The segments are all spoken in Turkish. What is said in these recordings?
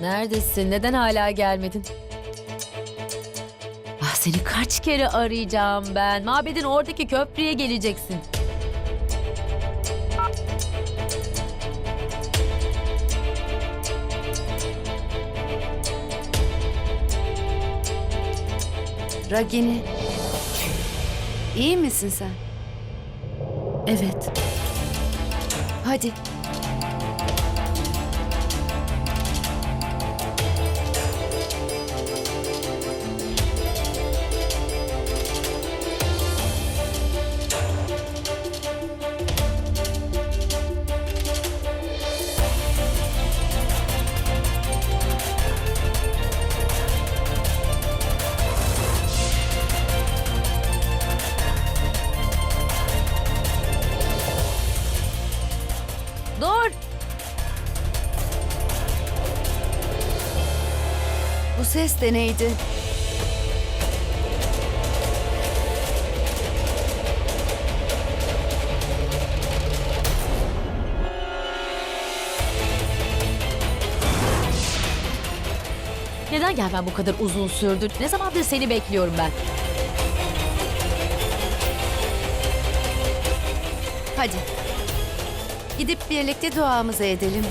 Neredesin? Neden hala gelmedin? Ah seni kaç kere arayacağım ben. Mabedin oradaki köprüye geleceksin. Ragini. İyi misin sen? Evet. Hadi. Bu ses de neydi? Neden gelmen bu kadar uzun sürdü? Ne zamandır seni bekliyorum ben. Hadi. Gidip birlikte duamızı edelim.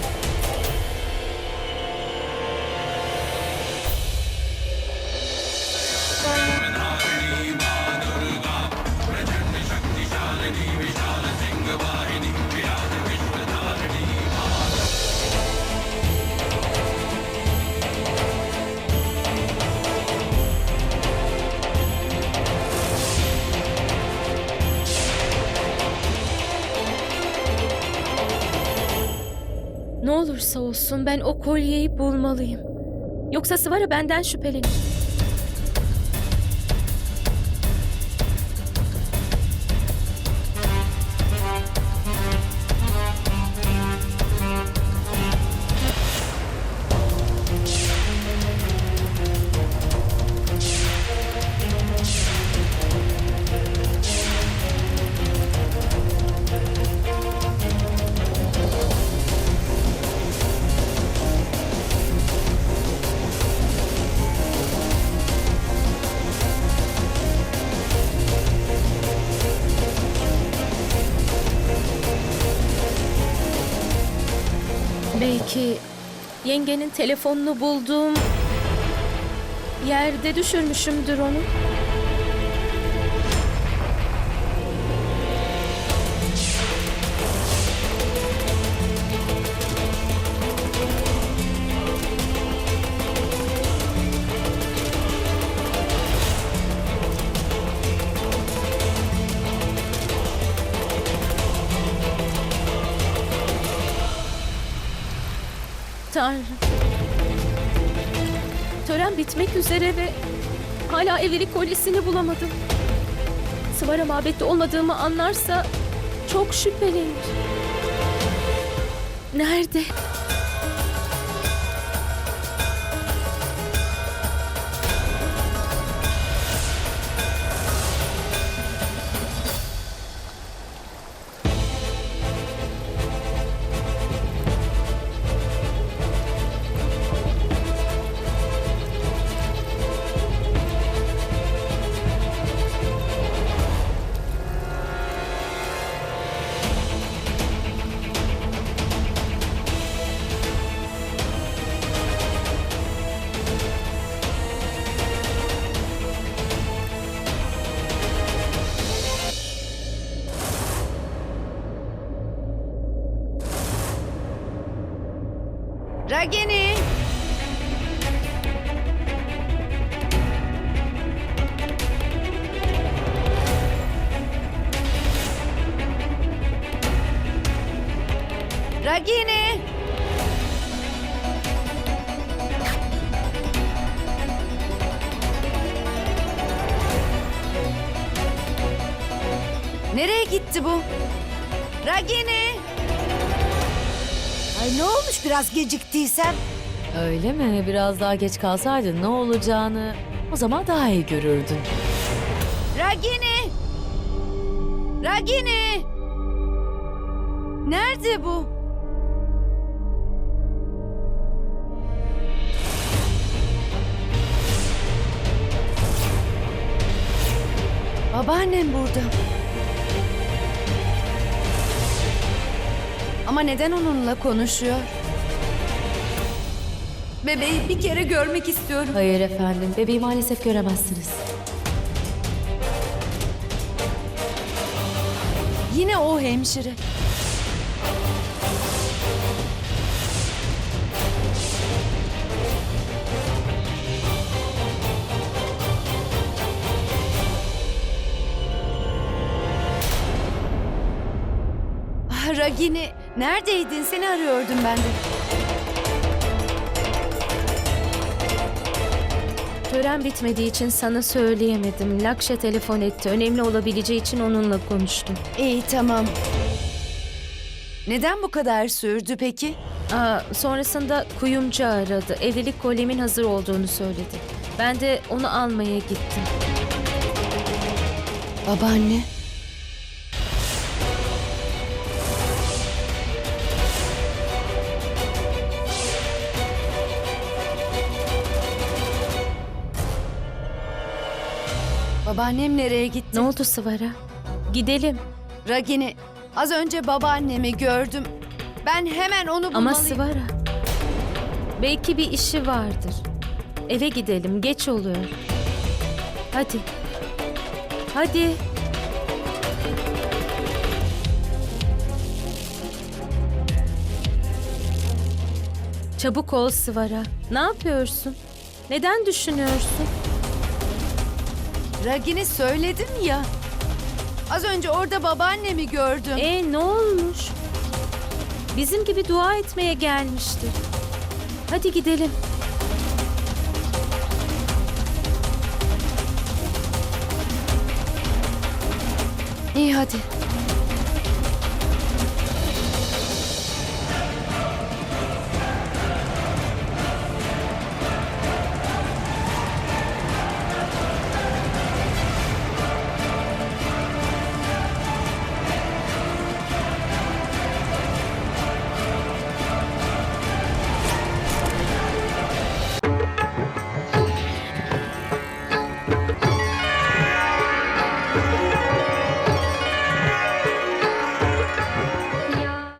Olursa olsun ben o kolyeyi bulmalıyım. Yoksa Sıvara benden şüphelenir. Belki yengenin telefonunu bulduğum yerde düşürmüşümdür onu. Tanrım. Tören bitmek üzere ve hala evlilik kolyesini bulamadım. Sıvara mabette olmadığımı anlarsa çok şüphelenir. Nerede? Ragini. Ragini. Nereye gitti bu? Ragini. Ay ne olmuş biraz geciktiysem? Öyle mi? Biraz daha geç kalsaydın ne olacağını o zaman daha iyi görürdün. Ragini! Ragini! Nerede bu? Babaannem burada. Ama neden onunla konuşuyor? Bebeği bir kere görmek istiyorum. Hayır efendim, bebeği maalesef göremezsiniz. Yine o hemşire. Ragini, neredeydin? Seni arıyordum ben de. Tören bitmediği için sana söyleyemedim. Lakşa telefon etti. Önemli olabileceği için onunla konuştum. İyi, tamam. Neden bu kadar sürdü peki? Aa, sonrasında kuyumcu aradı. Evlilik kolyemin hazır olduğunu söyledi. Ben de onu almaya gittim. Babaanne. Babaannem nereye gitti? Ne oldu Sıvara? Gidelim. Ragini, az önce babaannemi gördüm. Ben hemen onu bulmalıyım. Ama Sıvara. Belki bir işi vardır. Eve gidelim. Geç oluyor. Hadi. Hadi. Çabuk ol Sıvara. Ne yapıyorsun? Neden düşünüyorsun? Ragini söyledim ya. Az önce orada babaannemi gördüm. E ne olmuş? Bizim gibi dua etmeye gelmiştir. Hadi gidelim. İyi hadi.